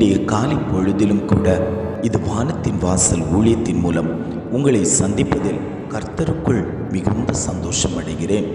இன்றைய காலை பொழுதிலும் கூட இது வானத்தின் வாசல் ஊழியத்தின் மூலம் உங்களை சந்திப்பதில் கர்த்தருக்குள் மிகுந்த சந்தோஷம் அடைகிறேன்.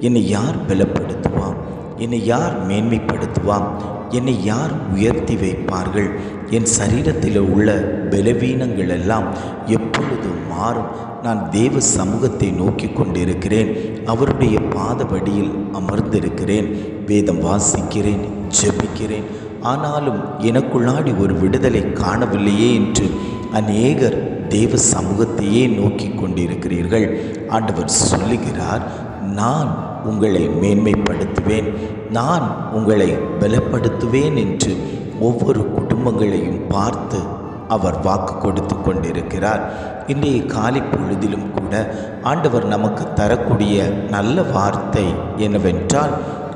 என்னை யார் பலப்படுத்துவா? என்னை யார் மேன்மைப்படுத்துவா? என்னை யார் உயர்த்தி வைப்பார்கள்? என் சரீரத்தில் உள்ள பலவீனங்கள் எல்லாம் எப்பொழுதும் மாறும்? நான் தேவ சமூகத்தை நோக்கி கொண்டிருக்கிறேன். அவருடைய பாதபடியில் அமர்ந்திருக்கிறேன். வேதம் வாசிக்கிறேன் ஜெபிக்கிறேன். ஆனாலும் எனக்குள்ளாடி ஒரு விடுதலை காணவில்லையே என்று அநேகர் தேவ சமூகத்தையே நோக்கி கொண்டிருக்கிறீர்கள். ஆண்டவர் சொல்லுகிறார் நான் உங்களை மேன்மைப்படுத்துவேன் நான் உங்களை பலப்படுத்துவேன் என்று ஒவ்வொரு குடும்பங்களையும் பார்த்து அவர் வாக்கு கொடுத்து கொண்டிருக்கிறார். இன்றைய காலை பொழுதிலும் கூட ஆண்டவர் நமக்கு தரக்கூடிய நல்ல வார்த்தை என்னவென்றால்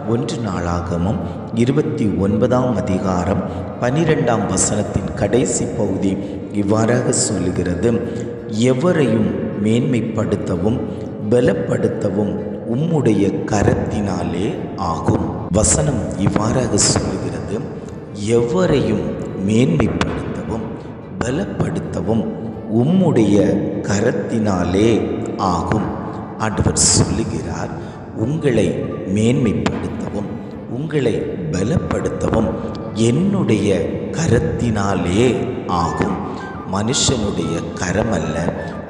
ஒன்று நாளாகமும் இருபத்தி ஒன்பதாம் அதிகாரம் பனிரெண்டாம் வசனத்தின் கடைசி பகுதி இவ்வாறாக சொல்லுகிறது. எவரையும் மேன்மைப்படுத்தவும் பலப்படுத்தவும் உம்முடைய கரத்தினாலே ஆகும். வசனம் இவ்வாறாக சொல்கிறது எவரையும் மேன்மைப்படுத்தவும் பலப்படுத்தவும் உம்முடைய கரத்தினாலே ஆகும். ஆண்டவர் சொல்லுகிறார் உங்களை மேன்மைப்படுத்த உங்களை பலப்படுத்தவும் என்னுடைய கரத்தினாலே ஆகும். மனுஷனுடைய கரம் அல்ல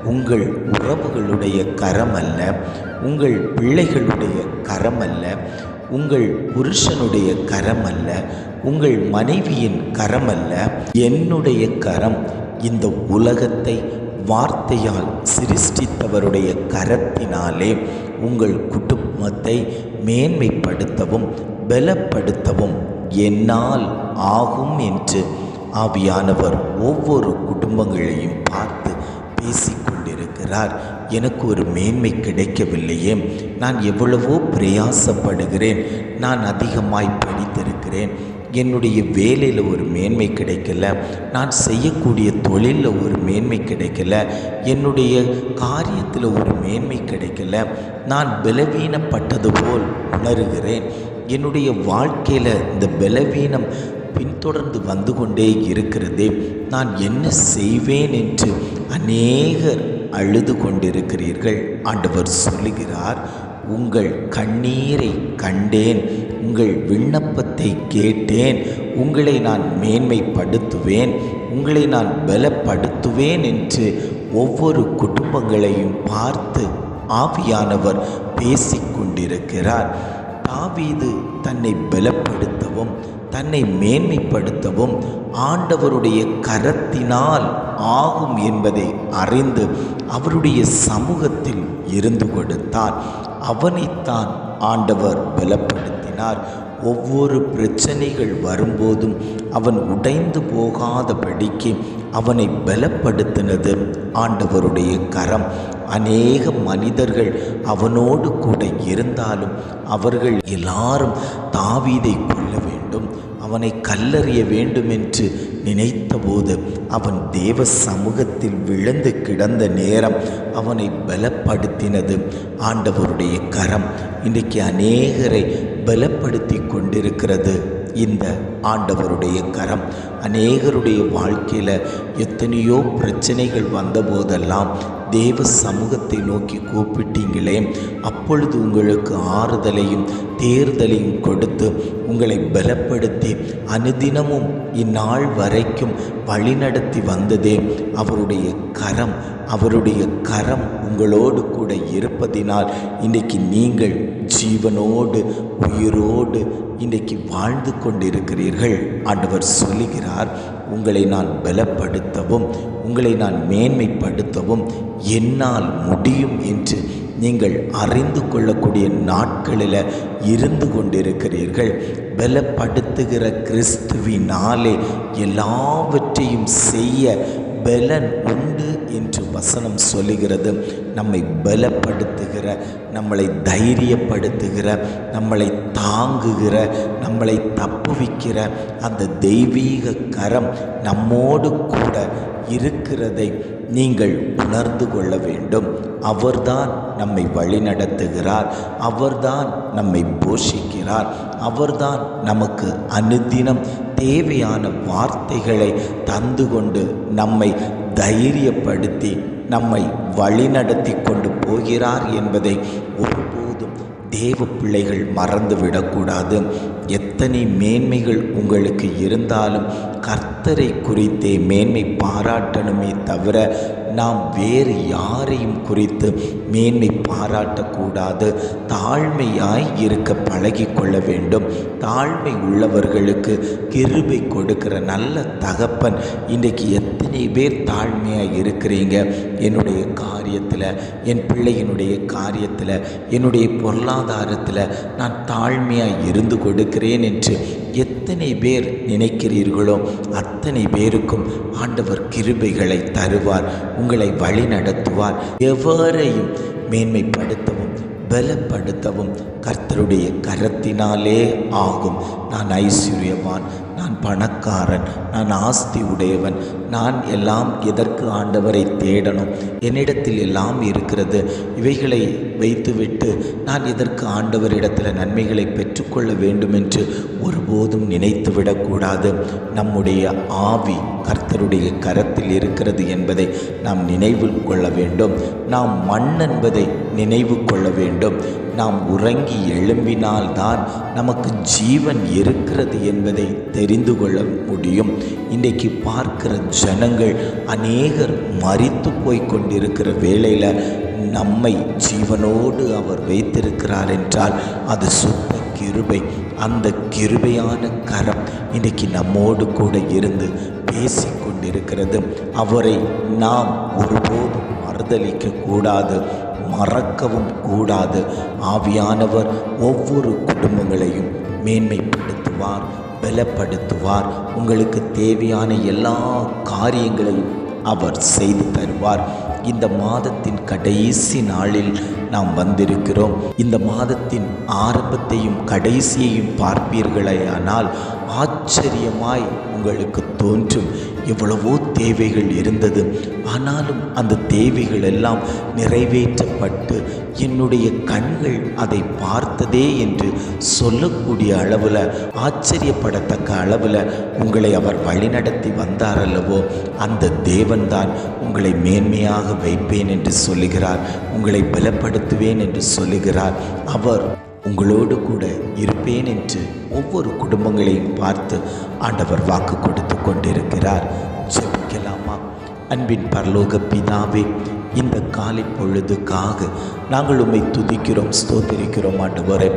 உங்கள் உறவுகளுடைய கரம் அல்ல உங்கள் பிள்ளைகளுடைய கரம் அல்ல உங்கள் புருஷனுடைய கரம் அல்ல உங்கள் மனைவியின் கரம் அல்ல என்னுடைய கரம் இந்த உலகத்தை வார்த்தையால் சிருஷ்டித்தவருடைய கரத்தினாலே உங்கள் குடும்பத்தை மேன்மைப்படுத்தவும் பலப்படுத்தவும் என்னால் ஆகும் என்று ஆவியானவர் ஒவ்வொரு குடும்பங்களையும் பார்த்து பேசிக்கொண்டிருக்கிறார். எனக்கு ஒரு மேன்மை கிடைக்கவில்லையே. நான் எவ்வளவோ பிரயாசப்படுகிறேன். நான் அதிகமாய் படித்திருக்கிறேன். என்னுடைய வேலையில் ஒரு மேன்மை கிடைக்கல. நான் செய்யக்கூடிய தொழிலில் ஒரு மேன்மை கிடைக்கல. என்னுடைய காரியத்தில் ஒரு மேன்மை கிடைக்கல. நான் பலவீனப்பட்டது போல் உணர்கிறேன். என்னுடைய வாழ்க்கையில் இந்த பலவீனம் பின்தொடர்ந்து வந்து கொண்டே இருக்கிறதே நான் என்ன செய்வேன் என்று அநேகர் அழுது கொண்டிருக்கிறீர்கள். ஆண்டவர் சொல்லுகிறார் உங்கள் கண்ணீரை கண்டேன் உங்கள் விண்ணப்பத்தை கேட்டேன் உங்களை நான் மேன்மைப்படுத்துவேன் உங்களை நான் பலப்படுத்துவேன் என்று ஒவ்வொரு குடும்பங்களையும் பார்த்து ஆவியானவர் பேசிக்கொண்டிருக்கிறார். தாவீது தன்னை பலப்படுத்தவும் தன்னை மேன்மைப்படுத்தவும் ஆண்டவருடைய கரத்தினால் ஆகும் என்பதை அறிந்து அவருடைய சமூகத்தில் இருந்து கொடுத்தார். அவனைத்தான் ஆண்டவர் பலப்படுத்தினார். ஒவ்வொரு பிரச்சனைகள் வரும்போதும் அவன் உடைந்து போகாதபடிக்கு அவனை பலப்படுத்தினது ஆண்டவருடைய கரம். அநேக மனிதர்கள் அவனோடு கூட இருந்தாலும் அவர்கள் எல்லாரும் தாவீதை கொள்ள வேண்டும் அவனை கல்லறிய வேண்டும் என்று நினைத்தபோது அவன் தேவ சமூகத்தில் விழுந்து கிடந்த நேரம் அவனை பலப்படுத்தினது. ஆண்டவருடைய கரம் இன்றைக்கு அநேகரை பலப்படுத்தி கொண்டிருக்கிறது. இந்த ஆண்டவருடைய கரம் அநேகருடைய வாழ்க்கையில் எத்தனையோ பிரச்சனைகள் வந்தபோதெல்லாம் தேவ சமூகத்தை நோக்கி கூப்பிட்டீங்களே அப்பொழுது உங்களுக்கு ஆறுதலையும் தேர்தலையும் கொடுத்து உங்களை பலப்படுத்தி அனுதினமும் இந்நாள் வரைக்கும் வழிநடத்தி வந்ததே. அவருடைய கரம் அவருடைய கரம் உங்களோடு கூட இருப்பதினால் இன்றைக்கு நீங்கள் ஜீவனோடு உயிரோடு இன்றைக்கு வாழ்ந்து கொண்டிருக்கிறீர்கள். ஆண்டவர் சொல்லுகிறார் உங்களை நான் பலப்படுத்தவும் உங்களை நான் மேன்மைப்படுத்தவும் என்னால் முடியும் என்று நீங்கள் அறிந்து கொள்ளக்கூடிய நாட்களில் இருந்து கொண்டிருக்கிறீர்கள். பலப்படுத்துகிற கிறிஸ்துவினாலே எல்லாவற்றையும் செய்ய பலன் உண்டு என்று வசனம் சொல்லுகிறது. நம்மை பலப்படுத்துகிற நம்மளை தைரியப்படுத்துகிற நம்மளை தாங்குகிற நம்மளை தப்புவிக்கிற அந்த தெய்வீக கரம் நம்மோடு கூட இருக்கிறதை நீங்கள் உணர்ந்து கொள்ள வேண்டும். அவர்தான் நம்மை வழிநடத்துகிறார். அவர்தான் நம்மை போஷிக்கிறார். அவர்தான் நமக்கு அனுதினம் தேவையான வார்த்தைகளை தந்து கொண்டு நம்மை தைரியப்படுத்தி நம்மை வழிநடத்தி கொண்டு போகிறார் என்பதை ஒருபோதும் தேவ பிள்ளைகள் மறந்துவிடக்கூடாது. எத்தனை மேன்மைகள் உங்களுக்கு இருந்தாலும் கர்த்தரை குறித்தே மேன்மை பாராட்டணுமே தவிர நாம் வேறு யாரையும் குறித்து மேன்மை பாராட்டக்கூடாது. தாழ்மையாய் இருக்க பழகி கொள்ள வேண்டும். தாழ்மை உள்ளவர்களுக்கு கிருபை கொடுக்கிற நல்ல தகப்பன். இன்றைக்கு எத்தனை பேர் தாழ்மையாக இருக்கிறீங்க? என்னுடைய காரியத்தில் என் பிள்ளையினுடைய காரியத்தில் என்னுடைய பொருளாதாரத்தில் நான் தாழ்மையாக இருந்து கொடுக்கிறேன் என்று எத்தனை பேர் நினைக்கிறீர்களோ அத்தனை பேருக்கும் ஆண்டவர் கிருபைகளை தருவார் உங்களை வழி நடத்துவார் எவரையும் மேன்மைப்படுத்தவும் பலப்படுத்தவும் கர்த்தருடைய கரத்தினாலே ஆகும். நான் ஐஸ்வர்யவான் நான் பணக்காரன் நான் ஆஸ்தி உடையவன் நான் எல்லாம் எதற்கு ஆண்டவரை தேடணும்? என்னிடத்தில் எல்லாம் இருக்கிறது. இவைகளை வைத்துவிட்டு நான் எதற்கு ஆண்டவரிடத்தில் நன்மைகளை பெற்றுக்கொள்ள வேண்டும் என்று ஒருபோதும் நினைத்து விடக்கூடாது நம்முடைய ஆவி கர்த்தருடைய கரத்தில் இருக்கிறது என்பதை நாம் நினைவில் கொள்ள வேண்டும். நாம் மண் என்பதை நினைவு கொள்ள வேண்டும். நாம் உறங்கி எழும்பினால்தான் நமக்கு ஜீவன் இருக்கிறது என்பதை தெரிந்து கொள்ள முடியும். இன்றைக்கு பார்க்கிற ஜனங்கள் அநேகர் மறித்து போய் கொண்டிருக்கிற வேளையில் நம்மை ஜீவனோடு அவர் வைத்திருக்கிறார் என்றால் அது சுத்த கிருபை. அந்த கிருபையான கரம் இன்றைக்கி நம்மோடு கூட இருந்து பேசிக்கொண்டிருக்கிறது அவரை நாம் ஒருபோதும் மறுதளிக்க கூடாது மறக்கவும் கூடாது. ஆவியானவர் ஒவ்வொரு குடும்பங்களையும் மேன்மைப்படுத்துவார் பலப்படுத்துவார். உங்களுக்கு தேவையான எல்லா காரியங்களையும் அவர் செய்து தருவார். இந்த மாதத்தின் கடைசி நாளில் நாம் வந்திருக்கிறோம். இந்த மாதத்தின் ஆரம்பத்தையும் கடைசியையும் பார்ப்பீர்களேயானால் ஆச்சரியமாய் உங்களுக்கு தோன்றும். எவ்வளவோ தேவைகள் இருந்தது. ஆனாலும் அந்த தேவைகள் எல்லாம் நிறைவேற்றப்பட்டு என்னுடைய கண்கள் அதை பார்த்ததே என்று சொல்லக்கூடிய அளவில் ஆச்சரியப்படத்தக்க அளவில் உங்களை அவர் வழிநடத்தி வந்தார் அல்லவோ அந்த தேவன்தான் உங்களை மேன்மையாக வைப்பேன் என்று சொல்லுகிறார். உங்களை பலப்படுத்துவேன் என்று சொல்லுகிறார். அவர் உங்களோடு கூட இருப்பேன் என்று ஒவ்வொரு குடும்பங்களையும் பார்த்து ஆண்டவர் வாக்கு கொடுத்து கொண்டிருக்கிறார். ஜெபிக்கலாமா? அன்பின் பரலோக பிதாவே இந்த காலை பொழுதுக்காக நாங்கள் உம்மை துதிக்கிறோம் ஸ்தோத்திரிக்கிறோம் ஆண்டவரே.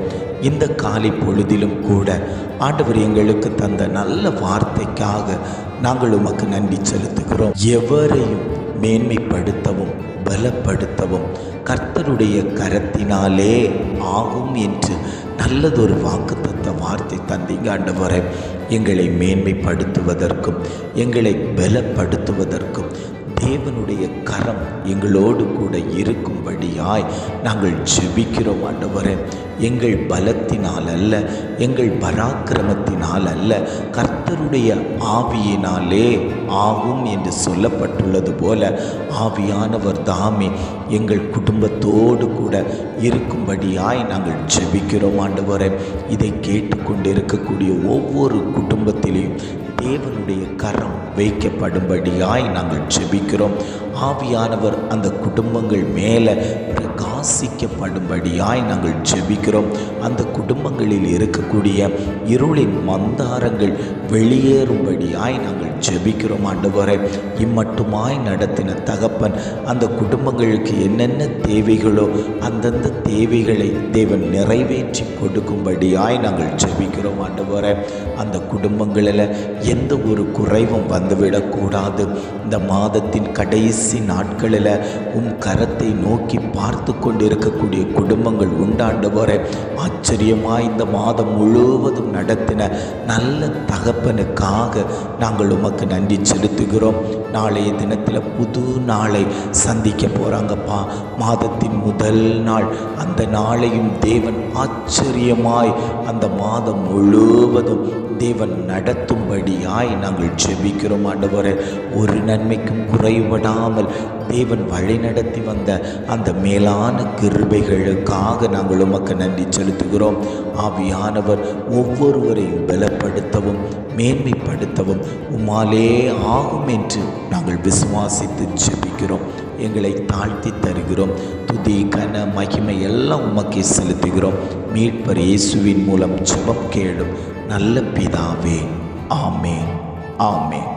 இந்த காலை பொழுதிலும் கூட ஆண்டவர் எங்களுக்கு தந்த நல்ல வார்த்தைக்காக நாங்கள் உமக்கு நன்றி செலுத்துகிறோம். எவரையும் மேன்மைப்படுத்தவும் பலப்படுத்தவும் கர்த்தருடைய கரத்தினாலே ஆகும் என்று நல்லதொரு வாக்குத்தத்த வார்த்தை தந்தீங்க ஆண்டவரே. எங்களை மேன்மைப்படுத்துவதற்கும் எங்களை பலப்படுத்துவதற்கும் தேவனுடைய கரம் எங்களோடு கூட இருக்கும்படியாய் நாங்கள் ஜெபிக்கிறோம் ஆண்டவரே. எங்கள் பலத்தினால் அல்ல எங்கள் பராக்கிரமத்தினால் அல்ல கர்த்தருடைய ஆவியினாலே ஆகும் என்று சொல்லப்பட்டுள்ளது போல ஆவியானவர் தாமே எங்கள் குடும்பத்தோடு கூட இருக்கும்படியாய் நாங்கள் ஜெபிக்கிறோம் ஆண்டவரை. இதை கேட்டுக்கொண்டு இருக்கக்கூடிய ஒவ்வொரு குடும்பத்திலையும் தேவனுடைய கரம் வைக்கப்படும்படியாய் நாங்கள் ஜெபிக்கிறோம். ஆவியானவர் அந்த குடும்பங்கள் மேலே பிரகாசிக்கப்படும்படியாய் நாங்கள் ஜெபிக்கிறோம். அந்த குடும்பங்களில் இருக்கக்கூடிய இருளின் மந்தாரங்கள் வெளியேறும்படியாய் நாங்கள் ஜெபிக்கிறோம் ஆண்டவரே. இம்மட்டுமாய் நடத்தின தகப்பன் அந்த குடும்பங்களுக்கு என்னென்ன தேவைகளோ அந்தந்த தேவைகளை தேவன் நிறைவேற்றி கொடுக்கும்படியாய் நாங்கள் ஜெபிக்கிறோம் ஆண்டவரே. அந்த குடும்பங்களில் எந்த ஒரு குறைவும் வந்துவிடக்கூடாது. இந்த மாதத்தின் கடைசி நாட்களில் உம் கரத்தை நோக்கி பார்த்து கொண்டிருக்கக்கூடிய குடும்பங்கள் உண்டாண்டவரை ஆச்சரியமாக இந்த மாதம் முழுவதும் நடத்தின நல்ல தகப்பனுக்காக நாங்கள் உமக்கு நன்றி செலுத்துகிறோம். நாளைய தினத்தில் புது நாளை சந்திக்க போகிறாங்கப்பா மாதத்தின் முதல் நாள். அந்த நாளையும் தேவன் ஆச்சரியமாய் அந்த மாதம் முழுவதும் தேவன் நடத்தும்படியாய் நாங்கள் ஜெபிக்கிறோம் ஆண்டவரே. ஒரு நன்மைக்கும் குறைபடாமல் தேவன் வழிநடத்தி வந்த அந்த மேலா மேலான கிருபைகளுக்காக நாங்கள் உமக்கு நன்றி செலுத்துகிறோம். ஆவியானவர் ஒவ்வொருவரையும் பலப்படுத்தவும் மேன்மைப்படுத்தவும் உம்மாலே ஆகும் என்று நாங்கள் விசுவாசித்து ஜெபிக்கிறோம். எங்களை தாழ்த்தி தருகிறோம். துதி கன மகிமை எல்லாம் உமக்கே செலுத்துகிறோம். மீட்பர் இயேசுவின் மூலம் ஜெபம் கேளும் நல்ல பிதாவே. ஆமேன். ஆமேன்.